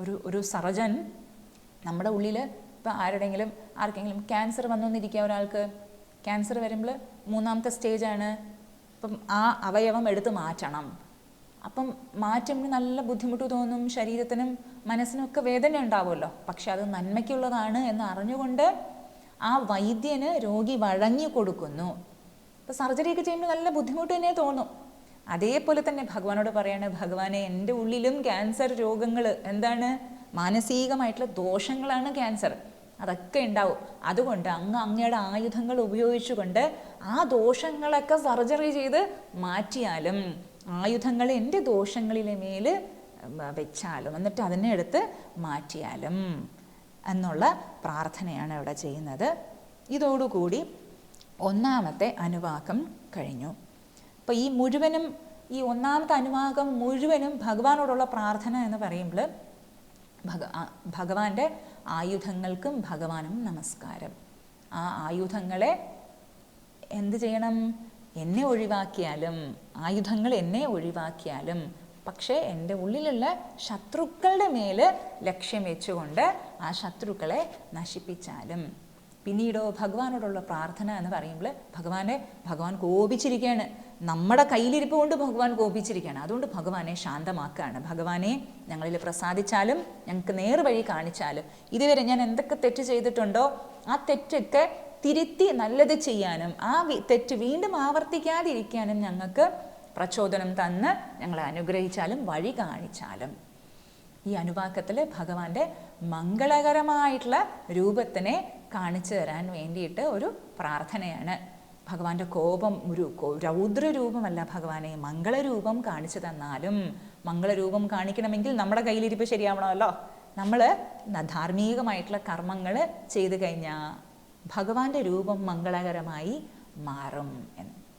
ഒരു ഒരു സർജൻ നമ്മുടെ ഉള്ളിൽ ഇപ്പോൾ ആരുടെങ്കിലും ആർക്കെങ്കിലും ക്യാൻസർ വന്നൊന്നിരിക്കുക ഒരാൾക്ക് ക്യാൻസർ വരുമ്പോൾ മൂന്നാമത്തെ സ്റ്റേജാണ് ഇപ്പം ആ അവയവം എടുത്ത് മാറ്റണം. അപ്പം മാറ്റുമ്പോൾ നല്ല ബുദ്ധിമുട്ട് തോന്നും ശരീരത്തിനും മനസ്സിനൊക്കെ വേദന ഉണ്ടാവുമല്ലോ. പക്ഷെ അത് നന്മയ്ക്കുള്ളതാണ് എന്ന് അറിഞ്ഞുകൊണ്ട് ആ വൈദ്യന് രോഗി വഴങ്ങി കൊടുക്കുന്നു. ഇപ്പോൾ സർജറിയൊക്കെ ചെയ്യുമ്പോൾ നല്ല ബുദ്ധിമുട്ട് തന്നെ തോന്നും. അതേപോലെ തന്നെ ഭഗവാനോട് പറയാണ് ഭഗവാനെ എന്റെ ഉള്ളിലും ക്യാൻസർ രോഗങ്ങൾ എന്താണ്? മാനസികമായിട്ടുള്ള ദോഷങ്ങളാണ് ക്യാൻസർ. അതൊക്കെ ഉണ്ടാവും. അതുകൊണ്ട് അങ്ങ് അങ്ങയുടെ ആയുധങ്ങൾ ഉപയോഗിച്ചുകൊണ്ട് ആ ദോഷങ്ങളൊക്കെ സർജറി ചെയ്ത് മാറ്റിയാലും ആയുധങ്ങൾ എന്റെ ദോഷങ്ങളിലെ മേൽ വെച്ചാലും എന്നിട്ട് അതിനെ എടുത്ത് മാറ്റിയാലും എന്നുള്ള പ്രാർത്ഥനയാണ് ഇവിടെ ചെയ്യുന്നത്. ഇതോടുകൂടി ഒന്നാമത്തെ അനുവാക്കം കഴിഞ്ഞു. അപ്പോൾ ഈ മുഴുവനും ഈ ഒന്നാമത്തെ അനുവാകം മുഴുവനും ഭഗവാനോടുള്ള പ്രാർത്ഥന എന്ന് പറയുമ്പോൾ ഭഗ ഭഗവാന്റെ ആയുധങ്ങൾക്കും ഭഗവാനും നമസ്കാരം. ആ ആയുധങ്ങളെ എന്ത് ചെയ്യണം? എന്നെ ഒഴിവാക്കിയാലും ആയുധങ്ങൾ എന്നെ ഒഴിവാക്കിയാലും പക്ഷേ എന്റെ ഉള്ളിലുള്ള ശത്രുക്കളുടെ മേൽ ലക്ഷ്യം വെച്ചുകൊണ്ട് ആ ശത്രുക്കളെ നശിപ്പിച്ചാലും. പിന്നീടോ ഭഗവാനോടുള്ള പ്രാർത്ഥന എന്ന് പറയുമ്പോൾ ഭഗവാനെ ഭഗവാൻ കോപിച്ചിരിക്കുകയാണ്. നമ്മുടെ കയ്യിലിരിപ്പ് കൊണ്ട് ഭഗവാൻ കോപിച്ചിരിക്കുകയാണ്. അതുകൊണ്ട് ഭഗവാനെ ശാന്തമാക്കുകയാണ്. ഭഗവാനെ ഞങ്ങളിൽ പ്രസാദിച്ചാലും ഞങ്ങൾക്ക് നേർവഴി കാണിച്ചാലും ഇതുവരെ ഞാൻ എന്തൊക്കെ തെറ്റ് ചെയ്തിട്ടുണ്ടോ ആ തെറ്റൊക്കെ തിരുത്തി നല്ലത് ചെയ്യാനും ആ തെറ്റ് വീണ്ടും ആവർത്തിക്കാതിരിക്കാനും ഞങ്ങൾക്ക് പ്രചോദനം തന്ന് ഞങ്ങളെ അനുഗ്രഹിച്ചാലും വഴി കാണിച്ചാലും. ഈ അനുവാക്കത്തിൽ ഭഗവാന്റെ മംഗളകരമായിട്ടുള്ള രൂപത്തിനെ കാണിച്ചു തരാൻ വേണ്ടിയിട്ട് ഒരു പ്രാർത്ഥനയാണ്. ഭഗവാന്റെ കോപം ഒരു രൗദ്രരൂപമല്ല രൗദ്ര രൂപമല്ല ഭഗവാനെ. മംഗളരൂപം കാണിച്ചു തന്നാലും മംഗളരൂപം കാണിക്കണമെങ്കിൽ നമ്മുടെ കയ്യിലിരിപ്പ് ശരിയാവണമല്ലോ. നമ്മൾ ധാർമ്മികമായിട്ടുള്ള കർമ്മങ്ങൾ ചെയ്തു കഴിഞ്ഞാൽ ഭഗവാന്റെ രൂപം മംഗളകരമായി മാറും എന്ന്.